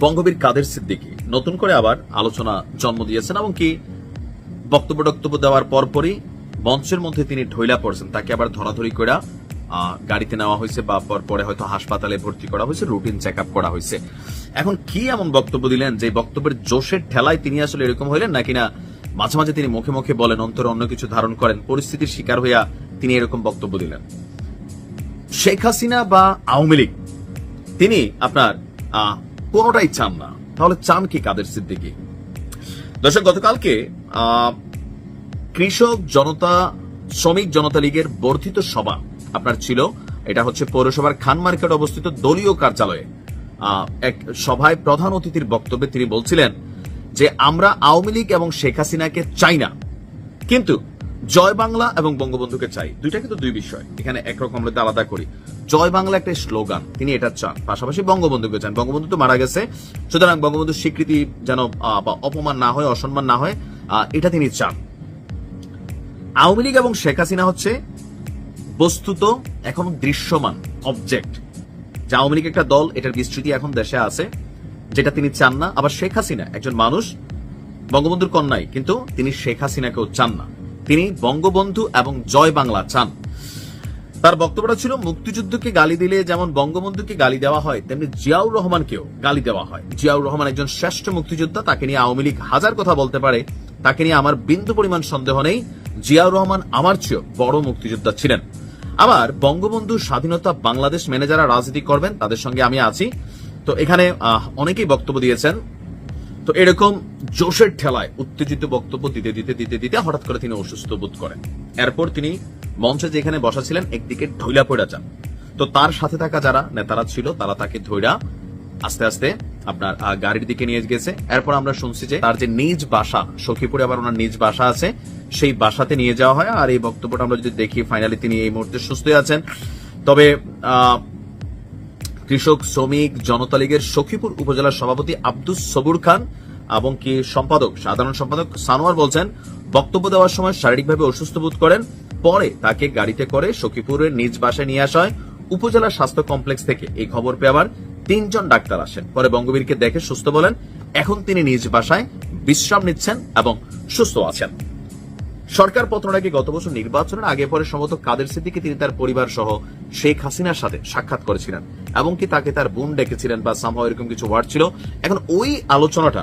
বঙ্গবীর কাদের সিদ্দিকি। নতুন করে আবার আলোচনা জন্ম দিয়েছেন এবং কি বক্তব্য টক্তব্য দেওয়ার পরপরই মঞ্চের মধ্যে তিনি ঢইলা পড়ছেন। তাকে আবার ধরাধরি করে গাড়িতে নেওয়া হয়েছে বা পর- হয়তো হাসপাতালে ভর্তি করা হয়েছে, রুটিন চেক করা হয়েছে। এখন কি এমন বক্তব্য দিলেন যে বক্তব্যের জোশের ঠেলায় তিনি আসলে এরকম হইলেন নাকি না? মাঝে মাঝে তিনি মুখে মুখে বলেন, অন্তরে অন্য কিছু ধারণ করেন, পরিস্থিতির শিকার হইয়া তিনি এরকম বক্তব্য দিলেন। শেখ হাসিনা বা আওয়ামী লীগ, তিনি আপনার কোনোটাই চান না। তাহলে চান কি কাদের সিদ্দিকি? দর্শক, গতকালকে কৃষক জনতা, শ্রমিক জনতা লীগের বর্ধিত সভা আপনার ছিল। এটা হচ্ছে পৌরসভার খান মার্কেট অবস্থিত দলীয় কার্যালয়ে। এক সভায় প্রধান অতিথির বক্তব্যে তিনি বলছিলেন যে, আমরা আওয়ামী লীগ এবং শেখ হাসিনাকে চাই না। কিন্তু জয় বাংলা এবং বঙ্গবন্ধুকে চাই। দুইটা কিন্তু দুই বিষয়। এখানে একরকম আমরা আলাদা করি। জয় বাংলা একটা স্লোগান। তিনি এটা চান। পাশাপাশি বঙ্গবন্ধুকে চান। বঙ্গবন্ধু তো মারা গেছে। সুতরাং বঙ্গবন্ধুর স্বীকৃতি যেন অপমান না হয়, অসম্মান না হয় এটা তিনি চান। আওয়ামী লীগ এবং শেখ হাসিনা হচ্ছে বস্তুত এখন দৃশ্যমান অবজেক্ট যে আওয়ামী লীগ একটা দল, এটার বিস্তৃতি এখন দেশে আছে, যেটা তিনি চান না। আবার শেখ হাসিনা একজন মানুষ, বঙ্গবন্ধুর কন্যাই, কিন্তু তিনি শেখ হাসিনাকেও চান না। তিনি বঙ্গবন্ধু এবং জয় বাংলা চান। তার বক্তব্যটা ছিল, মুক্তিযুদ্ধকে গালি দিলে যেমন বঙ্গবন্ধুকে গালি দেওয়া হয়, তেমনি জিয়াউর রহমানকেও গালি দেওয়া হয়। জিয়াউর রহমান একজন শ্রেষ্ঠ মুক্তিযোদ্ধা, তাকে নিয়ে আওয়ামী লীগ হাজার কথা বলতে পারে। তাকে নিয়ে আমার বিন্দু পরিমাণ সন্দেহ নেই। জিয়াউর রহমান আমার চেয়েও বড় মুক্তিযোদ্ধা ছিলেন। আবার বঙ্গবন্ধু স্বাধীনতা বাংলাদেশ মেনে যারা রাজনীতি করবেন, তাদের সঙ্গে আমি আছি। তো এখানে অনেকেই বক্তব্য দিয়েছেন। তো এরকম জোশের ঠেলায় উত্তেজিত বক্তব্য দিতে দিতে দিতে দিতে হঠাৎ করে তিনি অসুস্থ বোধ করেন। এরপর তিনি মঞ্চে যেখানে বসা ছিলেন, একদিকে ঢইলা পড়ে যান তো তার সাথে থাকা যারা নেতারা ছিল, তারা তাকে ধৈরা আস্তে আস্তে আপনার গাড়ির দিকে নিয়ে গেছে। এরপর আমরা শুনছি যে তার যে নিজ বাসা, সখীপুরে আবার ওনার নিজ বাসা আছে, সেই বাসাতে নিয়ে যাওয়া হয়। আর এই বক্তব্যটা আমরা যদি দেখি ফাইনালি তিনি এই মুহূর্তে সুস্থ আছেন। তবে কৃষক, শ্রমিক, জনতা লীগের সখীপুর উপজেলার সভাপতি আব্দুস সবুর খান এবং কি সম্পাদক, সাধারণ সম্পাদক সানোয়ার বলছেন, বক্তব্য দেওয়ার সময় শারীরিকভাবে অসুস্থ বোধ করেন, পরে তাকে গাড়িতে করে সখীপুরের নিজ বাসায় নিয়ে আসা হয় উপজেলা স্বাস্থ্য কমপ্লেক্স থেকে এই খবর পেয়ে আবার তিনজন ডাক্তার আসেন। পরে বঙ্গবীরকে দেখে সুস্থ বলেন, এখন তিনি নিজ বাসায় বিশ্রাম নিচ্ছেন এবং সুস্থ আছেন। সরকার পতনের আগে গত বছর নির্বাচনের আগে পরে সম্ভবত কাদের সিদ্দিকে তিনি তার পরিবার সহ শেখ হাসিনার সাথে সাক্ষাৎ করেছিলেন এবং কি তাকে তার বোন ডেকেছিলেন বা সামহাও এরকম কিছু ওয়ার্ড ছিল। এখন ওই আলোচনাটা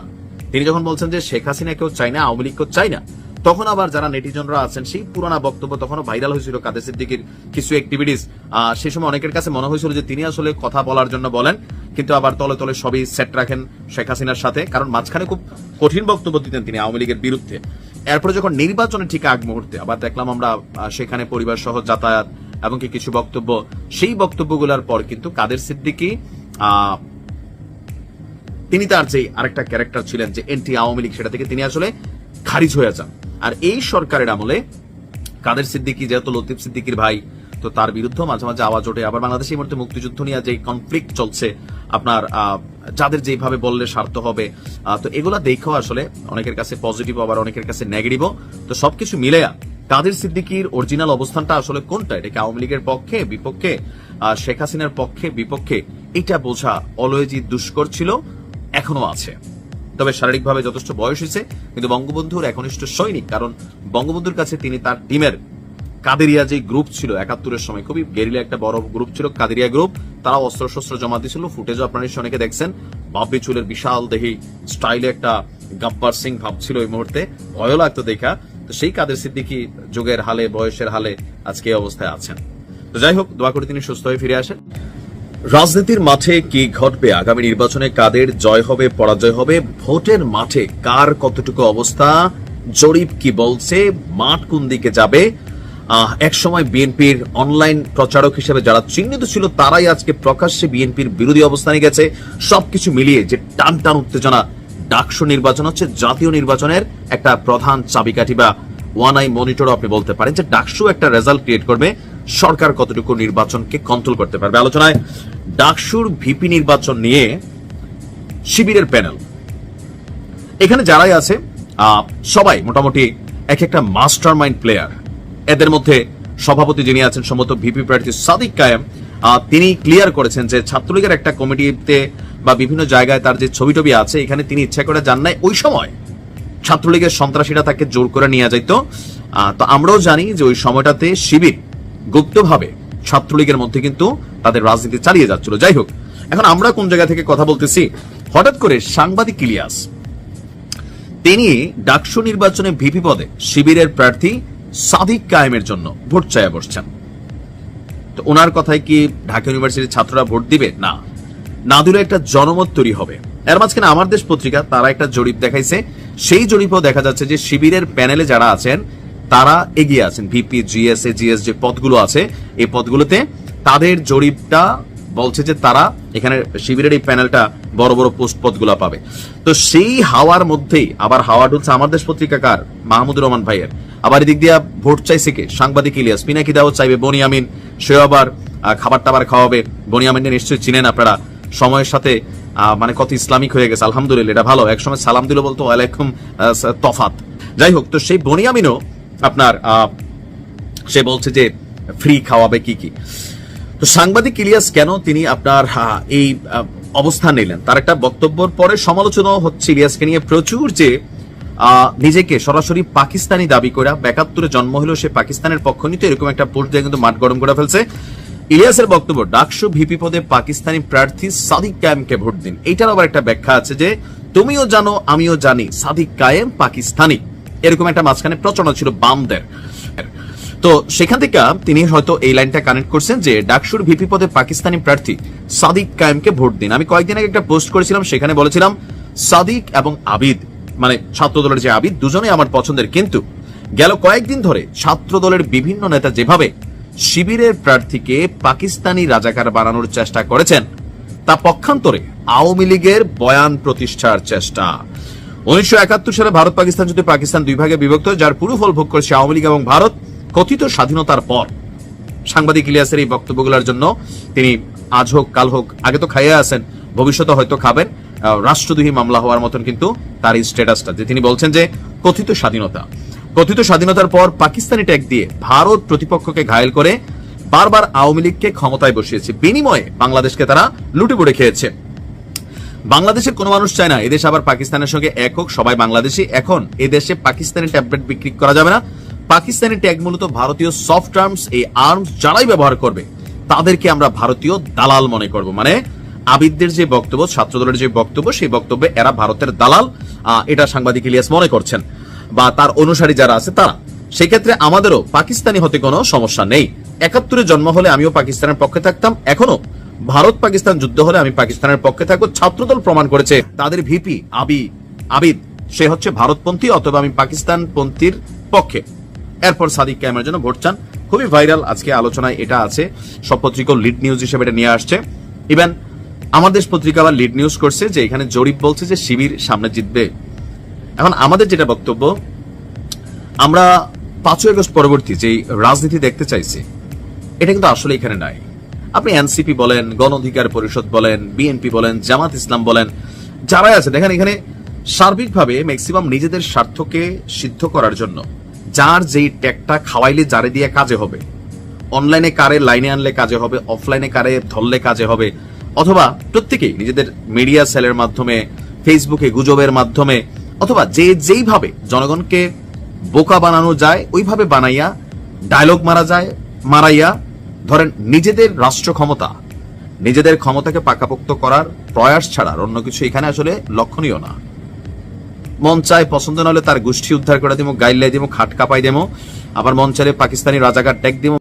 তিনি যখন বলছেন যে শেখ হাসিনা কেউ চাই না, আওয়ামী লীগ কেউ চাই না, তখন আবার যারা নেটিজনরা আছেন, সেই পুরানা বক্তব্য তখনও ভাইরাল হয়েছিল কাদের সিদ্দিকির কিছু অ্যাক্টিভিটিস সেই সময় অনেকের কাছে মনে হয়েছিল যে তিনি আসলে কথা বলার জন্য বলেন, কিন্তু আবার তলে তলে সবই সেট রাখেন শেখ হাসিনার সাথে, কারণ মাঝখানে খুব কঠিন বক্তব্য দিতেন তিনি আওয়ামী লীগের বিরুদ্ধে। এরপরে যখন নির্বাচনের ঠিক আগ মুহূর্তে আবার দেখলাম আমরা সেখানে পরিবার সহ যাতায়াত এবং কি কিছু বক্তব্য, সেই বক্তব্যগুলোর পর কিন্তু কাদের সিদ্দিকি তিনি তার যে আরেকটা ক্যারেক্টার ছিলেন, যে এনটি আওয়ামী লীগ, সেটা থেকে তিনি আসলে খারিজ হয়ে যান। আর এই সরকারের আমলে কাদের সিদ্দিকি, যেহেতু লতিফ সিদ্দিকির ভাই, তো তার বিরুদ্ধে মাঝে মাঝে আওয়াজ ওঠে। আবার বাংলাদেশে এই মুহূর্তে মুক্তিযুদ্ধ নিয়ে যে কনফ্লিক্ট চলছে, আপনার যাদের যেভাবে বললে স্বার্থ হবে তো এগুলা দেখেও আসলে অনেকের কাছে পজিটিভ আবার অনেকের কাছে নেগেটিভও তো সবকিছু মিলেয়া, কাদের সিদ্দিকির অরিজিনাল অবস্থানটা আসলে কোনটা? এটা কি আওয়ামী লীগের পক্ষে, বিপক্ষে? শেখ হাসিনার পক্ষে, বিপক্ষে? এটা বোঝা অলওয়েজই দুষ্কর ছিল। এখনও আছে। তবে শারীরিকভাবে যথেষ্ট বয়স হয়েছে, কিন্তু বঙ্গবন্ধুর একনিষ্ঠ সৈনিক, কারণ বঙ্গবন্ধুর কাছে তিনি তার টিমের কাদেরিয়া যে গ্রুপ ছিল, একাত্তরের সময়, খুবই গেরিলা একটা বড় গ্রুপ ছিল, কাদেরিয়া গ্রুপ তারা অস্ত্র শস্ত্র জমা দিয়েছিল ফুটেজও আপনারা নিশ্চয়ই অনেকে দেখছেন বাব্বি চুলের বিশাল দেহি স্টাইলে একটা গাব্বার সিং ভাব ছিল এই মুহূর্তে, ভয়ও লাগতো দেখা। তো সেই কাদের সিদ্দিকি যুগের হালে, বয়সের হালে আজকে অবস্থায় আছেন। তো যাই হোক, দোয়া করে তিনি সুস্থ হয়ে ফিরে আসেন। রাজনীতির মাঠে কি ঘটবে? আগামী নির্বাচনে কাদের জয় হবে, পরাজয় হবে? ভোটের মাঠে কার কতটুকু অবস্থা? জরিপ কি বলছে? মাঠ কোন দিকে যাবে? এক সময় বিএনপির অনলাইন প্রচারক হিসেবে যারা চিহ্নিত ছিল, তারাই আজকে প্রকাশ্যে বিএনপির বিরোধী অবস্থানে গেছে। সবকিছু মিলিয়ে যে টান টান উত্তেজনা, ডাকসু নির্বাচন হচ্ছে জাতীয় নির্বাচনের একটা প্রধান চাবিকাঠি বা ওয়ান আই মনিটরও আপনি বলতে পারেন যে ডাকসু একটা রেজাল্ট ক্রিয়েট করবে। সরকার কতটুকু নির্বাচনকে কন্ট্রোল করতে পারবে? আলোচনায় ডাকসুর ভিপি নির্বাচন নিয়ে শিবিরের প্যানেল এখানে যারাই আছে সবাই মোটামুটি এক একটা মাস্টার মাইন্ড প্লেয়ার এদের মধ্যে সভাপতি যিনি আছেন, সম্ভবত ভিপি প্রার্থী সাদিক কায়েম তিনি ক্লিয়ার করেছেন যে ছাত্রলীগের একটা কমিটিতে বা বিভিন্ন জায়গায় তার যে ছবি টবি আছে, এখানে তিনি ইচ্ছা করে যান নাই। ওই সময় ছাত্রলীগের সন্ত্রাসীরা তাকে জোর করে নিয়ে যাইতো। তো আমরাও জানি যে ওই সময়টাতে শিবির গুপ্তভাবে ছাত্রলীগের মধ্যে কিন্তু তাদের রাজনীতি চালিয়ে যাচ্ছিল। যাই হোক, এখন আমরা কোন জায়গা থেকে কথা বলতেছি? হঠাৎ করে সাংবাদিক ইলিয়াস, তিনি ডাকসু নির্বাচনে ভিপি পদে শিবিরের প্রার্থী সাদিক কায়েমের জন্য ভোট চাইয়া বসছেন। তো ওনার কথায় কি ঢাকা ইউনিভার্সিটির ছাত্ররা ভোট দিবে? না। না দিলে একটা জনমত তৈরি হবে। এর মাঝখানে আমার দেশ পত্রিকা, তারা একটা জরিপ দেখাইছে। সেই জরিপও দেখা যাচ্ছে যে শিবিরের প্যানেলে যারা আছেন তারা এগিয়ে আছেন। ভিপি জিএস জিএস যে পদগুলো আছে। এই পদগুলোতে তাদের জরিপটা বলছে যে তারা এখানে শিবিরের এই প্যানেলটা বড় বড় পোস্ট পদগুলো পাবে। তো সেই হাওয়ার মধ্যেই আবার হাওয়া ঢুলছে আমার দেশ পত্রিকাকার মাহমুদুর রহমান ভাইয়ের। আবার এদিক দিয়া ভোট চাইছে কে? সাংবাদিক ইলিয়াস। পিনাকি দাও চাইবে বনিয়ামিন। সে আবার খাবার টাবার খাওয়াবে। বনিয়ামিনকে নিশ্চয়ই চিনেন আপনারা। সময়ের সাথে মানে কত ইসলামিক হয়ে গেছে। আলহামদুলিল্লাহ, এটা ভালো। একসময় সালাম দিল বলতো, ওয়ালাইকুম স- তফাত। যাই হোক, তো সেই বনিয়ামিনও আপনার সে বলছে যে ফ্রি খাওয়াবে কি কি। তো সাংবাদিক ইলিয়াস কেন তিনি আপনার এই অবস্থান নিলেন? তার একটা বক্তব্যর পরে সমালোচনাও হচ্ছে ইলিয়াসকে নিয়ে প্রচুর যে নিজেকে সরাসরি পাকিস্তানি দাবি করা, একাত্তরে জন্ম হলেও সে পাকিস্তানের পক্ষ নিতে এরকম একটা পোস্ট দিয়ে কিন্তু মাঠ গরম করে ফেলছে। ইলিয়াসের বক্তব্য, ডাকসু ভিপি পদে পাকিস্তানি প্রার্থী সাদিক কায়েমকে ভোট দিন। এইটার আবার একটা ব্যাখ্যা আছে যে, তুমিও জানো, আমিও জানি, সাদিক কায়েম পাকিস্তানি। এরকম একটা মাঝখানে প্রচলন ছিল বামদের। তো সেখান থেকে তিনি হয়তো এই লাইনটা কানেক্ট করছেন যে ডাকসুর ভিপি পদে পাকিস্তানি প্রার্থী সাদিক কায়েমকে ভোট দিন। আমি কয়েকদিন আগে একটা পোস্ট করেছিলাম, সেখানে বলেছিলাম, সাদিক এবং আবিদ মানে ছাত্র দলের যে আবিদ, দুজনেই আমার পছন্দের। কিন্তু গেল কয়েকদিন ধরে ছাত্র দলের বিভিন্ন নেতা যেভাবে শিবিরের প্রার্থীকে পাকিস্তানি রাজাকার বানানোর চেষ্টা করেছেন, তা পক্ষান্তরে আওয়ামী লীগের বয়ান প্রতিষ্ঠার চেষ্টা। উনিশশো একাত্তর সালে ভারত পাকিস্তান যদি পাকিস্তান দুই ভাগে বিভক্ত যার পুরো ফল ভোগ করেছে আওয়ামী লীগ এবং ভারত কথিত স্বাধীনতার পর। সাংবাদিক ইলিয়াসের এই বক্তব্যগুলোর জন্য তিনি আজ হোক, কাল হোক, আগে তো খাইয়ে আছেন, ভবিষ্যতে হয়তো খাবেন। রাষ্ট্রদ্রোহী মামলা হওয়ার মতন কিন্তু তার এই স্ট্যাটাসটা যে তিনি বলছেন যে কথিত স্বাধীনতা। কথিত স্বাধীনতার পর পাকিস্তানি ট্যাগ দিয়ে ভারত প্রতিপক্ষকে ঘায়েল করে বারবার আওয়ামী লীগকে ক্ষমতায় বসিয়েছে। বিনিময়ে বাংলাদেশকে তারা লুটে পুড়ে খেয়েছে। বাংলাদেশের কোনো মানুষ চায় না এদেশ আবার পাকিস্তানের সঙ্গে এক হোক, সবাই বাংলাদেশি। এখন এদেশে পাকিস্তানি ট্যাবলেট বিক্রি করা যাবে না। পাকিস্তানি ট্যাগ মূলত ভারতীয় সফট আর্মস এই আর্মস যারাই ব্যবহার করবে, তাদেরকে আমরা ভারতীয় দালাল মনে করব। মানে আবিদদের যে বক্তব্য, ছাত্রদলের যে বক্তব্য, সেই বক্তব্যে এরা ভারতের দালাল এটা সাংবাদিক ইলিয়াস মনে করছেন। বা তার অনুসারী যারা আছে, তারা। সেক্ষেত্রে আমাদেরও পাকিস্তানি হতে কোনো সমস্যা নেই। একাত্তরে জন্ম হলে আমিও পাকিস্তানের পক্ষে থাকতাম, এখনও ভারত পাকিস্তান যুদ্ধ হলে আমি পাকিস্তানের পক্ষে থাকব। ছাত্রদল প্রমাণ করেছে, তাদের ভিপি আবি, আবিদ, সে হচ্ছে ভারতপন্থী, অথবা আমি পাকিস্তান পন্থীর পক্ষে। এরপর সাদিক ক্যামের জন্য ভোট চান। খুবই ভাইরাল আজকে আলোচনায় এটা আছে। সব পত্রিকা লিড নিউজ হিসেবে এটা নিয়ে আসছে। ইভেন আমার দেশ পত্রিকা আবার লিড নিউজ করছে যে এখানে জরিপ বলছে যে শিবির সামনে জিতবে। এখন আমাদের যেটা বক্তব্য, আমরা পাঁচই আগস্ট পরবর্তী যে রাজনীতি দেখতে চাইছি, এটা কিন্তু আসলে এখানে নাই। আপনি এনসিপি বলেন গণ অধিকার পরিষদ বলেন, বিএনপি বলেন, জামাত ইসলাম বলেন, যারাই আছে দেখেন এখানে সার্বিকভাবে ম্যাক্সিমাম নিজেদের স্বার্থকে সিদ্ধ করার জন্য যার যেই ট্যাগটা খাওয়াইলে যারে দিয়ে কাজে হবে অনলাইনে কারে লাইনে আনলে কাজে হবে অফলাইনে কারে ধরলে কাজে হবে, অথবা প্রত্যেকেই নিজেদের মিডিয়া সেলের মাধ্যমে ফেসবুকে গুজবের মাধ্যমে, অথবা যে যেইভাবে জনগণকে বোকা বানানো যায়, ওইভাবে বানাইয়া ডায়লগ মারা যায়, মারাইয়া ধরেন, নিজেদের রাষ্ট্র ক্ষমতা, নিজেদের ক্ষমতাকে পাকাপোক্ত করার প্রয়াস ছাড়ার অন্য কিছু এখানে আসলে লক্ষণীয় না। মন চায় পছন্দ না হলে তার গোষ্ঠী উদ্ধার করে দিব গাইলাই দিব খাট কাপাই দেবো আবার মন চাইলে পাকিস্তানি রাজাকার ট্যাগ দিব